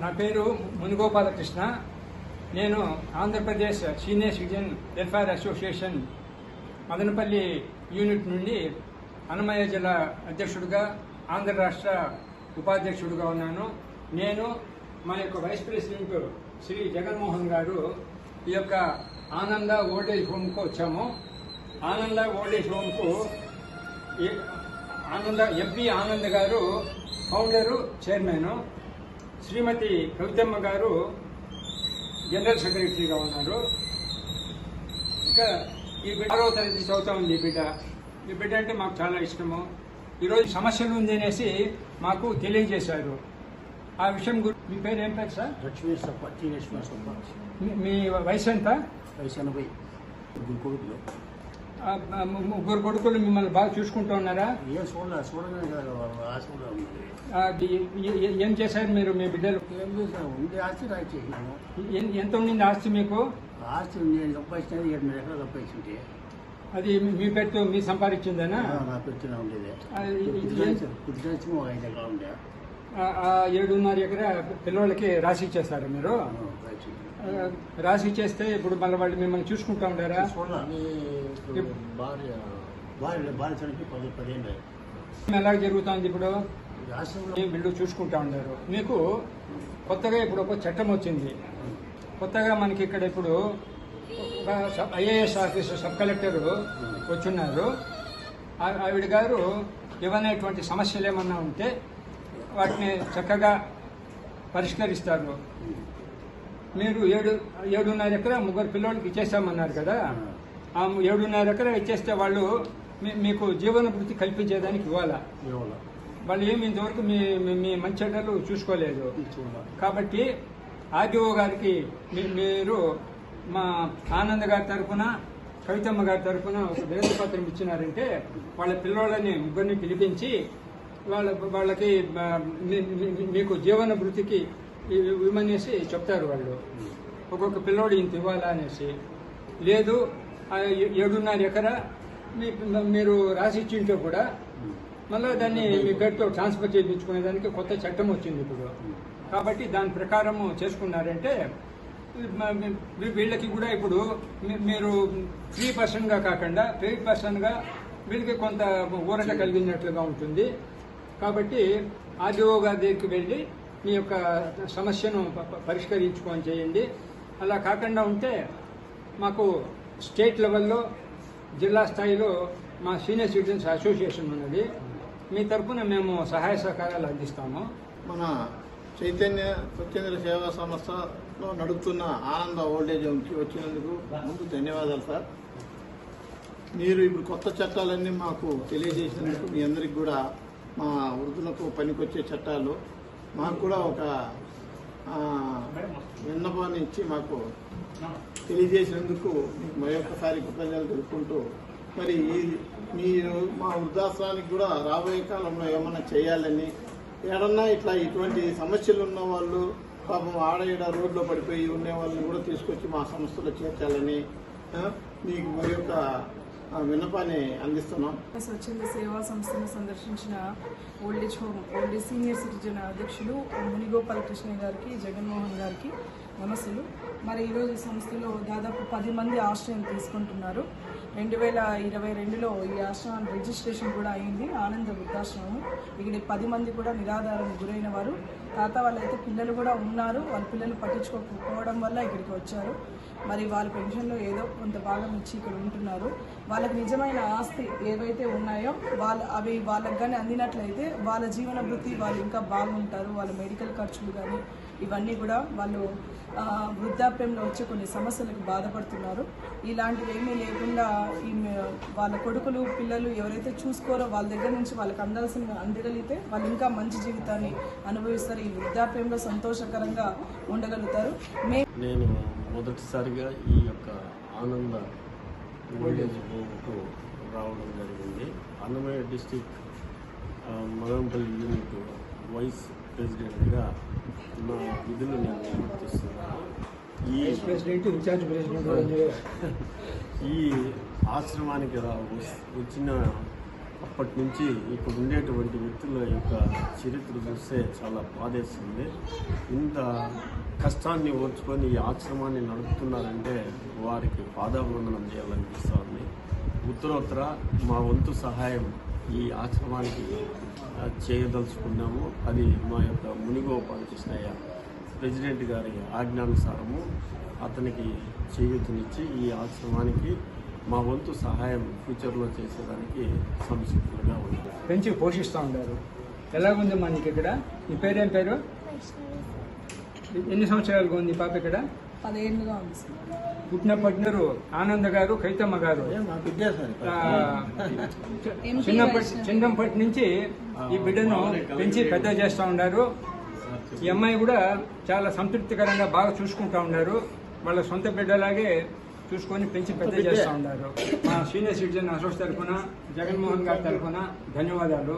నా- పేరు మునిగోపాలకృష్ణ. నేను Andhra Pradesh senior citizen welfare association Madanapalle unit నుండి అన్నమయ్య జిల్లా అధ్యక్షుడిగా ఆంధ్ర రాష్ట్ర ఉపాధ్యక్షుడిగా ఉన్నాను. నేను మా యొక్క వైస్ ప్రెసిడెంట్ శ్రీ జగన్మోహన్ గారు ఈ యొక్క ఆనంద ఓల్డేజ్ హోమ్కు వచ్చాము. ఆనంద ఓల్డేజ్ హోమ్కు ఆనంద ఎంపీ ఆనంద్ గారు ఫౌండరు చైర్మన్. శ్రీమతి కవితమ్మ గారు జనరల్ సెక్రటరీగా ఉన్నారు. ఇంకా ఈ బిడ్డ ఆరవ తరగతి చదువుతా ఉంది ఈ బిడ్డ. ఈ బిడ్డ అంటే మాకు చాలా ఇష్టము. ఈరోజు సమస్యలు ఉంది అనేసి మాకు తెలియజేశారు. ఆ విషయం గురించి మీ పేరు ఏం పేరు సార్? లక్ష్మీ సప్ప మీ- వయసు ఎంత? వయసు ఎనభై. ము- ముగ్గురు కొడుకులు మిమ్మల్ని బాగా చూసుకుంటూ ఉన్నారా? ఏం చూడలే చూడగానే కదా వాళ్ళ ఆశ కూడా ఉంది ఏ- చేశారు మీరు మీ బిడ్డలు? ఏం ఆస్తి ఎంత ఉండింది ఆస్తి మీకు? ఆస్తి నేను సంపాదించినది ఏడున్నర ఎకరాలు సంపాదించింటే అది మీ పేరుతో మీరు సంపాదించిందేనా? నా పెట్టిన ఉండేది. ఐదు ఎకరాలు ఉండే. ఏడున్నర ఎకరా పిల్లలకి రాసి ఇచ్చేస్తారు మీరు. రాసి ఇచ్చేస్తే ఇప్పుడు మళ్ళీ వాళ్ళు మిమ్మల్ని చూసుకుంటా అయ్యాయి. ఎలా జరుగుతుంది ఇప్పుడు? వీళ్ళు చూసుకుంటా ఉన్నారు మీకు కొత్తగా ఇప్పుడు ఒక చట్టం వచ్చింది. కొత్తగా మనకి ఇక్కడ ఇప్పుడు ఐఏఎస్ ఆఫీసర్ సబ్ కలెక్టర్ వచ్చున్నారు. ఆవిడ గారు ఏమైనటువంటి సమస్యలు ఏమన్నా ఉంటే వాటిని చక్కగా పరిష్కరిస్తారు. మీరు ఏడు ఏడున్నర ఎకరా ముగ్గురు పిల్లలకి ఇచ్చేసామన్నారు కదా? ఆ ఏడున్నర ఎకరా ఇచ్చేస్తే వాళ్ళు మీ- మీకు జీవన వృత్తి కల్పించేదానికి ఇవ్వాలా? వాళ్ళు ఏమి ఇంతవరకు మీ మీ- మంచి చెడ్డలు చూసుకోలేదు. కాబట్టి ఆర్డీఓ గారికి మీరు మా ఆనంద్ గారి తరఫున కవితమ్మ గారి తరఫున ఒక వినతి పత్రం ఇచ్చినారంటే వాళ్ళ పిల్లోళ్ళని ముగ్గురిని పిలిపించి వాళ్ళ వాళ్ళకి మీకు జీవన వృత్తికి ఇవ్వమనేసి చెప్తారు వాళ్ళు. ఒక్కొక్క పిల్లోడు ఇంత ఇవ్వాలా అనేసి. లేదు ఏడున్నర ఎకరా మీరు రాసి ఇచ్చింటే కూడా మళ్ళీ దాన్ని మీ పేరుతో ట్రాన్స్ఫర్ చేయించుకునేదానికి కొత్త చట్టం వచ్చింది ఇప్పుడు. కాబట్టి దాని ప్రకారము చేసుకున్నారంటే వీళ్ళకి కూడా ఇప్పుడు మీరు ఫ్రీ పర్సన్గా కాకుండా పెయిడ్ పర్సన్గా వీళ్ళకి కొంత ఊరట కలిగినట్లుగా ఉంటుంది. కాబట్టి ఆర్డీఓ గారి దగ్గరికి వెళ్ళి మీ యొక్క సమస్యను పరిష్కరించుకొని చేయండి. అలా కాకుండా ఉంటే మాకు స్టేట్ లెవెల్లో జిల్లా స్థాయిలో మా సీనియర్ సిటిజన్స్ అసోసియేషన్ ఉన్నది. మీ తరఫున మేము సహాయ సహకారాలు అందిస్తాము. మన చైతన్య స్వచ్ఛంద సేవా సంస్థలో నడుపుతున్న ఆనంద ఓల్డేజ్ హోమ్కి వచ్చినందుకు ముందు ధన్యవాదాలు సార్. మీరు ఇప్పుడు కొత్త చట్టాలన్నీ మాకు తెలియజేసినందుకు మీ అందరికి కూడా మా వృద్ధులకు పనికొచ్చే చట్టాలు మాకు కూడా ఒక విన్నపాన్ని ఇచ్చి మాకు తెలియజేసినందుకు మీకు మరొకసారి కృతజ్ఞతలు తెలుపుకుంటూ మరి ఈ మీరు మా వృద్ధాశ్రమానికి కూడా రాబోయే కాలంలో ఏమన్నా చేయాలని ఏడన్నా ఇట్లా ఇటువంటి సమస్యలు ఉన్న వాళ్ళు పాపం ఆడ ఈడ రోడ్లో పడిపోయి ఉండే వాళ్ళని కూడా తీసుకొచ్చి మా సంస్థలో చేర్చాలని మీకు మరి యొక్క విన్నపాన్ని అందిస్తున్నాం. స్వచ్ఛంద సేవా సంస్థను సందర్శించిన old age home old senior citizen అధ్యక్షులు మునిగోపాల కృష్ణ గారికి జగన్మోహన్ గారికి మనసులు మరి ఈరోజు సంస్థలో దాదాపు పది మంది ఆశ్రయం తీసుకుంటున్నారు. రెండు వేల ఇరవై రెండులో ఈ ఆశ్రమం రిజిస్ట్రేషన్ కూడా అయింది. ఆనంద వృద్ధాశ్రమం. ఇక్కడ పది మంది కూడా నిరాధారం గురైన వారు. తాత వాళ్ళైతే పిల్లలు కూడా ఉన్నారు. వాళ్ళ పిల్లలు పట్టించుకోకపోవడం వల్ల ఇక్కడికి వచ్చారు. మరి వాళ్ళ పెన్షన్లో ఏదో కొంత భాగం ఇచ్చి ఇక్కడ ఉంటున్నారు. వాళ్ళకి నిజమైన ఆస్తి ఏవైతే ఉన్నాయో వాళ్ళ అవి వాళ్ళకి కానీ అందినట్లయితే వాళ్ళ జీవన వృత్తి వాళ్ళు ఇంకా బాగుంటారు. వాళ్ళ మెడికల్ ఖర్చులు కానీ ఇవన్నీ కూడా వాళ్ళు వృద్ధాప్యంలో వచ్చే కొన్ని సమస్యలకు బాధపడుతున్నారు. ఇలాంటివి ఏమీ లేకుండా ఈ వాళ్ళ కొడుకులు పిల్లలు ఎవరైతే చూసుకోరో వాళ్ళ దగ్గర నుంచి వాళ్ళకి అందాల్సిన అందగలిగితే వాళ్ళు ఇంకా మంచి జీవితాన్ని అనుభవిస్తారు. ఈ వృద్ధాప్యంలో సంతోషకరంగా ఉండగలుగుతారు. మే నేను మొదటిసారిగా ఈ యొక్క ఆనంద ఓల్డేజ్ హోమ్కు రావడం జరిగింది. అన్నమయ్య డిస్టిక్ ఆ, యూనిట్ వైస్ ప్రెసిడెంట్గా నా విధులు నేను నిర్వర్తిస్తున్నాను ఈ వైస్ ప్రెసిడెంట్ ఇన్ఛార్జ్ ప్రెసిడెంట్ ఈ ఆశ్రమానికి వచ్చిన అప్పటి నుంచి ఇక్కడ ఉండేటువంటి వ్యక్తుల యొక్క చరిత్ర చూస్తే చాలా బాధేస్తుంది. ఇంత కష్టాన్ని ఓర్చుకొని ఈ ఆశ్రమాన్ని నడుపుతున్నారంటే వారికి పాదాభివందనం చేయాలనిపిస్తుంది. ఉత్తరోత్తర మా వంతు సహాయం ఈ ఆశ్రమానికి చేయదలుచుకున్నాము. అది మా యొక్క మునిగోపాల కృష్ణయ్య ప్రెసిడెంట్ గారి ఆజ్ఞానుసారము అతనికి చేయూతనిచ్చి ఈ ఆశ్రమానికి మా వంతు సహాయం ఫ్యూచర్లో చేసేదానికి సంసిద్ధులుగా ఉన్నాం. పెంచి పోషిస్తూ ఉంటారు ఎలాగుంది మా నీకు ఇక్కడ? నీ పేరేం పేరు? ఎన్ని సంవత్సరాలుగా ఉంది పాప ఇక్కడ? పదేళ్ళుగా ఉంది సార్ పుట్టినప్పటి ఆనంద్ గారు కైతమ్మ గారు. చిన్నప్పటి చిన్నప్పటి నుంచి ఈ బిడ్డను పెంచి పెద్ద చేస్తూ ఉన్నారు. ఈ అమ్మాయి కూడా చాలా సంతృప్తికరంగా బాగా చూసుకుంటా ఉన్నారు. వాళ్ళ సొంత బిడ్డలాగే చూసుకొని పెంచి పెద్ద చేస్తూ ఉన్నారు. మా సీనియర్ సిటిజన్ అసోసియేషన్ తరఫున జగన్మోహన్ గారి తరఫున ధన్యవాదాలు.